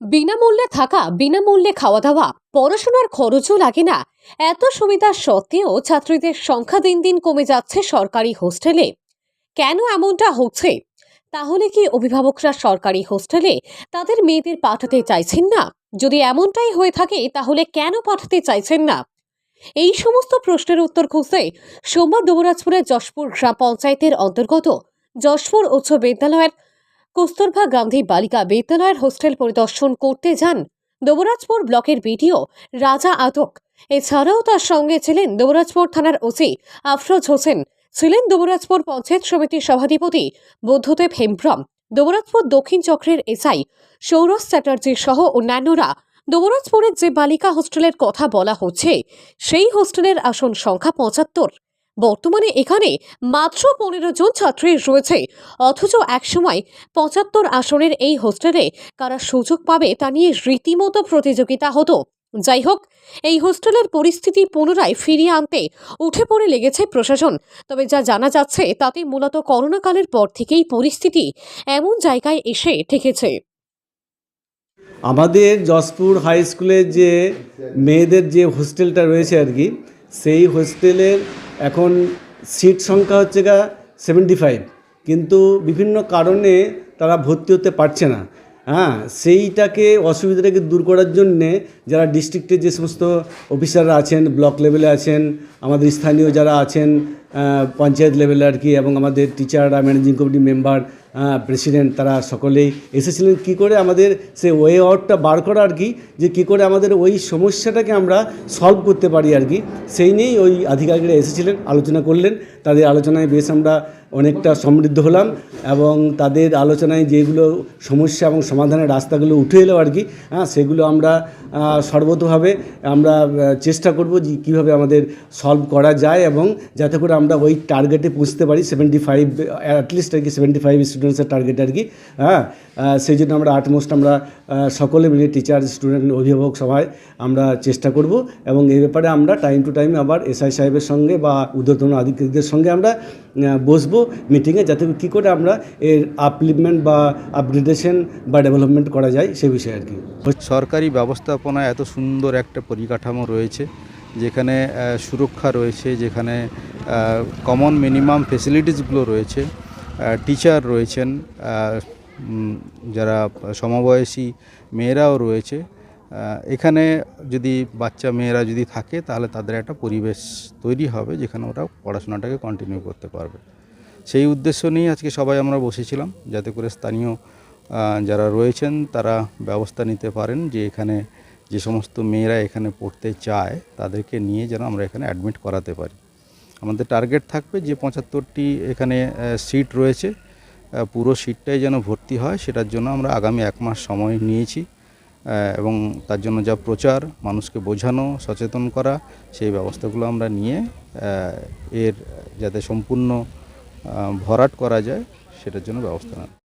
বিনামূল্যে থাকা, বিনামূল্যে খাওয়া দাওয়া পড়াশোনার খরচও লাগে না। এত সুবিধা সত্ত্বেও ছাত্রীদের সংখ্যা দিন দিন কমে যাচ্ছে সরকারি হোস্টেলে। কেন এমনটা হচ্ছে? তাহলে কি অভিভাবকরা সরকারি হোস্টেলে তাদের মেয়েদের পাঠাতে চাইছেন না? যদি এমনটাই হয়ে থাকে, তাহলে কেন পাঠাতে চাইছেন না? এই সমস্ত প্রশ্নের উত্তর খুঁজতে সোমবার দুবরাজপুরের যশপুর গ্রাম পঞ্চায়েতের অন্তর্গত যশপুর উচ্চ বিদ্যালয়ের কস্তুরবা গান্ধী বালিকা বিদ্যালয়ের হোস্টেল পরিদর্শন করতে যান দুবরাজপুর ব্লকের বিডিও রাজা আটক এছাড়াও তার সঙ্গে ছিলেন দুবরাজপুর থানার ওসি আফরোজ হোসেন, ছিলেন দুবরাজপুর পঞ্চায়েত সমিতির সভাধিপতি বুদ্ধদেব হেমব্রম, দুবরাজপুর দক্ষিণ চক্রের এসআই সৌরভ চ্যাটার্জি সহ অন্যান্যরা। দুবরাজপুরের যে বালিকা হোস্টেলের কথা বলা হচ্ছে, সেই হোস্টেলের আসন সংখ্যা পঁচাত্তর। বর্তমানে এখানে মাত্র পনেরো জন ছাত্রী রয়েছে। অথচ একসময় পঁচাত্তর আসনের এই হোস্টেলে কারা সুযোগ পাবে তা নিয়ে রীতিমতো প্রতিযোগিতা হতো। যাই হোক, এই হোস্টেলের পরিস্থিতি পুনরায় ফিরিয়ে আনতে উঠে পড়ে লেগেছে প্রশাসন। তবে যা জানা যাচ্ছে, তাতে মূলত করোনাকালের পর থেকেই পরিস্থিতি এমন জায়গায় এসে ঠেকেছে। আমাদের যশপুর হাই স্কুলের যে মেয়েদের যে হোস্টেলটা রয়েছে আর কি, সেই হোস্টেলের এখন সিট সংখ্যা হচ্ছে গা সেভেন্টি ফাইভ কিন্তু বিভিন্ন কারণে তারা ভর্তি হতে পারছে না। হ্যাঁ সেইটাকে অসুবিধাটাকে দূর করার জন্যে যারা ডিস্ট্রিক্টের যে সমস্ত অফিসাররা আছেন ব্লক লেভেলে আছেন, আমাদের স্থানীয় যারা আছেন পঞ্চায়েত লেভেলে আর কি এবং আমাদের টিচাররা ম্যানেজিং কমিটি মেম্বার প্রেসিডেন্ট তারা সকলেই এসেছিলেন কি করে আমাদের সে ওয়ে আউটটা বার করা আর কি, যে কি করে আমাদের ওই সমস্যাটাকে আমরা সলভ করতে পারি আর কি, সেই নিয়েই ওই আধিকারিকরা এসেছিলেন, আলোচনা করলেন। তাদের আলোচনায় বেশ আমরা অনেকটা সমৃদ্ধ হলাম এবং তাদের আলোচনায় যেগুলো সমস্যা এবং সমাধানের রাস্তাগুলো উঠে এলো আর কি হ্যাঁ সেগুলো আমরা সর্বতভাবে আমরা চেষ্টা করব যে কীভাবে আমাদের সলভ করা যায় এবং যাতে করে আমরা ওই টার্গেটে পৌঁছতে পারি সেভেন্টি ফাইভ অ্যাটলিস্ট আর কি সেভেন্টি ফাইভ স্টুডেন্টসের টার্গেট আর কি হ্যাঁ? সেই জন্য আমরা আটমোস্ট আমরা সকলে মিলে টিচার স্টুডেন্ট অভিভাবক সবাই আমরা চেষ্টা করব এবং এই ব্যাপারে আমরা টাইম টু টাইম আবার এসআই সাহেবের সঙ্গে বা উদ্বোধন আধিকারিকদের সঙ্গে আমরা বসবো মিটিংয়ে যাতে কী করে আমরা এর আপলিপমেন্ট বা আপগ্রেডেশন বা ডেভেলপমেন্ট করা যায় সে বিষয়ে আর কি। সরকারি ব্যবস্থাপনায় এত সুন্দর একটা পরিকাঠামো রয়েছে। যেখানে সুরক্ষা রয়েছে, যেখানে কমন মিনিমাম ফেসিলিটিসগুলো রয়েছে টিচার রয়েছেন যারা সমবয়সী মেয়েরাও রয়েছে এখানে যদি বাচ্চা মেয়েরা যদি থাকে, তাহলে তাদের একটা পরিবেশ তৈরি হবে, যেখানে ওরা পড়াশোনাটাকে কন্টিনিউ করতে পারবে। সেই উদ্দেশ্য নিয়ে আজকে সবাই আমরা বসেছিলাম, যাতে করে স্থানীয় যারা রয়েছেন, তারা ব্যবস্থা নিতে পারেন যে এখানে যে সমস্ত মেয়েরা এখানে পড়তে চায়, তাদেরকে নিয়ে যেন আমরা এখানে অ্যাডমিট করাতে পারি। আমাদের টার্গেট থাকবে যে পঁচাত্তরটি এখানে সিট রয়েছে। পুরো সিটটাই যেন ভর্তি হয়, সেটার জন্য আমরা আগামী এক মাস সময় নিয়েছি। এবং তার জন্য যা প্রচার, মানুষকে বোঝানো, সচেতন করা, সেই ব্যবস্থাগুলো আমরা নিয়ে এর যাতে সম্পূর্ণ ভরাট করা যায়, সেটার জন্য ব্যবস্থা নেব